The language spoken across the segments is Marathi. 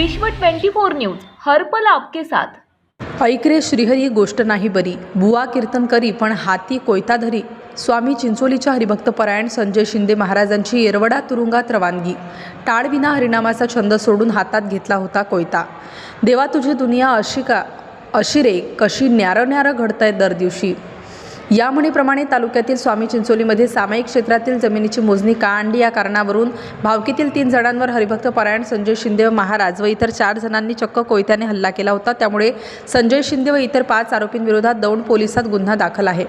विश्व 24 न्यूज हर्पल आपके साथ. ऐक रे श्रीहरी गोष्ट नाही बरी. बुवा कीर्तन करी पण हाती कोयता धरी. स्वामी चिंचोलीच्या हरिभक्त परायण संजय शिंदे महाराजांची येरवडा तुरुंगात रवानगी. टाळविना हरिनामाचा छंद सोडून हातात घेतला होता कोयता. देवा तुझी दुनिया अशी का अशी रे कशी न्यारं न्यारं घडतंय दर दिवशी. या म्हणीप्रमाणे तालुक्यातील स्वामी चिंचोलीमध्ये सामायिक क्षेत्रातील जमिनीची मोजणी का आणली या कारणावरून भावकीतील तीन जणांवर हरिभक्त परायण संजय शिंदे व महाराज व इतर चार जणांनी चक्क कोयत्याने हल्ला केला होता. त्यामुळे संजय शिंदे व इतर पाच आरोपींविरोधात दौंड पोलिसात गुन्हा दाखल आहे.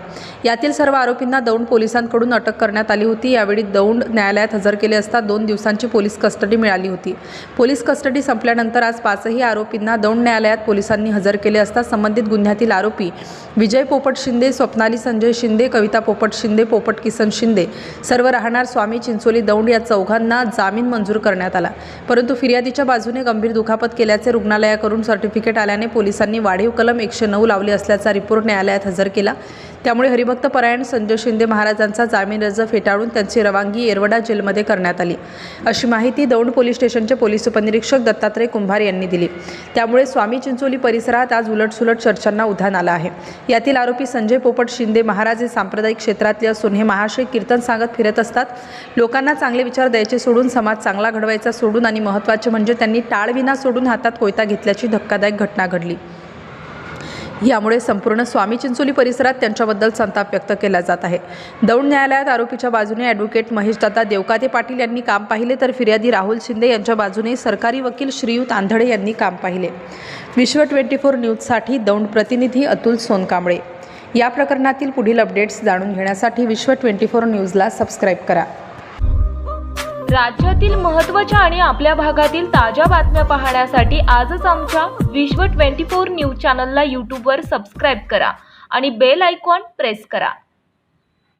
यातील सर्व आरोपींना दौंड पोलिसांकडून अटक करण्यात आली होती. यावेळी दौंड न्यायालयात हजर केले असता दोन दिवसांची पोलीस कस्टडी मिळाली होती. पोलीस कस्टडी संपल्यानंतर आज पाचही आरोपींना दौंड न्यायालयात पोलिसांनी हजर केले असता संबंधित गुन्ह्यातील आरोपी विजय पोपट शिंदे स्वप्नाली संजय शिंदे कविता पोपट शिंदे पोपट किसन शिंदे सर्व राहणार स्वामी चिंचोली दौंड या चौघांना जामीन मंजूर करण्यात आला. परंतु फिर्यादीच्या बाजूने गंभीर दुखापत केल्याचे रुग्णालयाकडून सर्टिफिकेट आल्याने पोलिसांनी वाढीव कलम एकशे नऊ लावले असल्याचा रिपोर्ट न्यायालयात हजर केला. त्यामुळे हरिभक्त परायण संजय शिंदे महाराजांचा जामीन अर्ज फेटाळून त्यांची रवानगी येरवडा जेलमध्ये करण्यात आली. अशी माहिती दौंड पोलीस स्टेशनचे पोलीस उपनिरीक्षक दत्तात्रय कुंभार यांनी दिली. त्यामुळे स्वामी चिंचोली परिसरात आज उलटसुलट चर्चांना उधाण आलं आहे. यातील आरोपी संजय पोपट शिंदे महाराज हे सांप्रदायिक क्षेत्रातले असून हे महाशय कीर्तन सांगत फिरत असतात. लोकांना चांगले विचार द्यायचे सोडून समाज चांगला घडवायचा सोडून आणि महत्त्वाचे म्हणजे त्यांनी टाळविना सोडून हातात कोयता घेतल्याची धक्कादायक घटना घडली. यामुळे संपूर्ण स्वामी चिंचोली परिसरात त्यांच्याबद्दल संताप व्यक्त केला जात आहे. दौंड न्यायालयात आरोपीच्या बाजूने ॲडव्होकेट महेशदादा देवकाते पाटील यांनी काम पाहिले तर फिर्यादी राहुल शिंदे यांच्या बाजूने सरकारी वकील श्रीयुत आंधळे यांनी काम पाहिले. विश्व ट्वेंटी फोर न्यूजसाठी दौंड प्रतिनिधी अतुल सोनकांबळे. या प्रकरणातील पुढील अपडेट्स जाणून घेण्यासाठी विश्व ट्वेंटी फोर न्यूजला सबस्क्राईब करा. राज्यातील महत्त्वाच्या आणि आपल्या भागातील ताज्या बातम्या पाहण्यासाठी आजच आमच्या विश्व 24 न्यूज चॅनलला यूट्यूबवर सबस्क्राईब करा आणि बेल आयकॉन प्रेस करा.